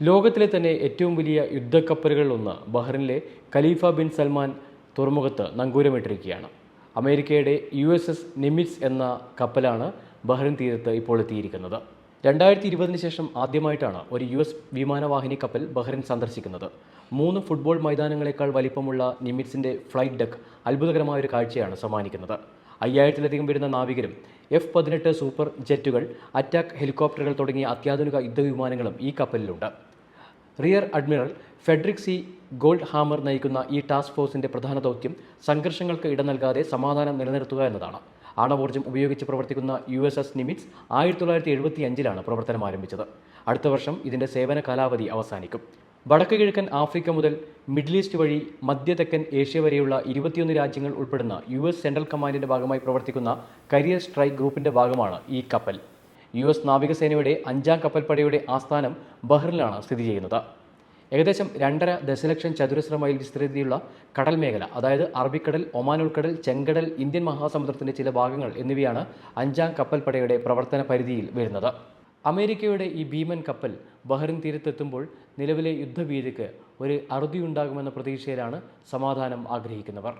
ലോകത്തിലെ തന്നെ ഏറ്റവും വലിയ യുദ്ധക്കപ്പലുകളിൽ യുദ്ധക്കപ്പലുകളിലൊന്ന് ബഹ്റിനിലെ ഖലീഫ ബിൻ സൽമാൻ തുറമുഖത്ത് നങ്കൂരമിട്ടിരിക്കുകയാണ്. അമേരിക്കയുടെ യു എസ് എസ് നിമിറ്റ്സ് എന്ന കപ്പലാണ് ബഹ്റിൻ തീരത്ത് ഇപ്പോൾ എത്തിയിരിക്കുന്നത്. രണ്ടായിരത്തി ഇരുപതിന് ശേഷം ആദ്യമായിട്ടാണ് ഒരു യു എസ് വിമാനവാഹിനി കപ്പൽ ബഹ്റിൻ സന്ദർശിക്കുന്നത്. മൂന്ന് ഫുട്ബോൾ മൈതാനങ്ങളെക്കാൾ വലിപ്പമുള്ള നിമിറ്റ്സിന്റെ ഫ്ലൈറ്റ് ഡെക്ക് അത്ഭുതകരമായ ഒരു കാഴ്ചയാണ് സമ്മാനിക്കുന്നത്. അയ്യായിരത്തിലധികം വരുന്ന നാവികരും എഫ് പതിനെട്ട് സൂപ്പർ ജെറ്റുകൾ അറ്റാക്ക് ഹെലികോപ്റ്ററുകൾ തുടങ്ങിയ അത്യാധുനിക യുദ്ധവിമാനങ്ങളും ഈ കപ്പലിലുണ്ട്. Rear admiral Frederick C Goldhammer നയിക്കുന്ന ഈ ടാസ്ക് ഫോഴ്സിന്റെ പ്രധാന ദൗത്യം സംഘർഷങ്ങൾക്ക് ഇട നൽകാതെ സമാധാനം നിലനിർത്തുക എന്നതാണ്. ആണവോർജം ഉപയോഗിച്ച് പ്രവർത്തിക്കുന്ന യു എസ് എസ് നിമിറ്റ്സ് ആയിരത്തി തൊള്ളായിരത്തി എഴുപത്തി അഞ്ചിലാണ് പ്രവർത്തനം ആരംഭിച്ചത്. അടുത്ത വർഷം ഇതിന്റെ സേവന കാലാവധി അവസാനിക്കും. വടക്ക് കിഴക്കൻ ആഫ്രിക്ക മുതൽ മിഡിൽ ഈസ്റ്റ് വഴി മധ്യ തെക്കൻ ഏഷ്യ വരെയുള്ള ഇരുപത്തിയൊന്ന് രാജ്യങ്ങൾ ഉൾപ്പെടുന്ന യു എസ് സെൻട്രൽ കമാൻഡിന്റെ ഭാഗമായി പ്രവർത്തിക്കുന്ന കരിയർ സ്ട്രൈക്ക് ഗ്രൂപ്പിന്റെ ഭാഗമാണ് ഈ കപ്പൽ. യു എസ് നാവികസേനയുടെ അഞ്ചാം കപ്പൽപ്പടയുടെ ആസ്ഥാനം ബഹ്റിനിലാണ് സ്ഥിതി ചെയ്യുന്നത്. ഏകദേശം രണ്ടര ദശലക്ഷം ചതുരശ്ര മൈൽ വിസ്തൃതിയുള്ള കടൽ മേഖല അതായത് അറബിക്കടൽ ഒമാൻ ഉൾക്കടൽ ചെങ്കടൽ ഇന്ത്യൻ മഹാസമുദ്രത്തിന്റെ ചില ഭാഗങ്ങൾ എന്നിവയാണ് അഞ്ചാം കപ്പൽപ്പടയുടെ പ്രവർത്തന പരിധിയിൽ വരുന്നത്. അമേരിക്കയുടെ ഈ ഭീമൻ കപ്പൽ ബഹ്റിൻ തീരത്തെത്തുമ്പോൾ നിലവിലെ യുദ്ധഭീതിക്ക് ഒരു അറുതിയുണ്ടാകുമെന്ന പ്രതീക്ഷയിലാണ് സമാധാനം ആഗ്രഹിക്കുന്നവർ.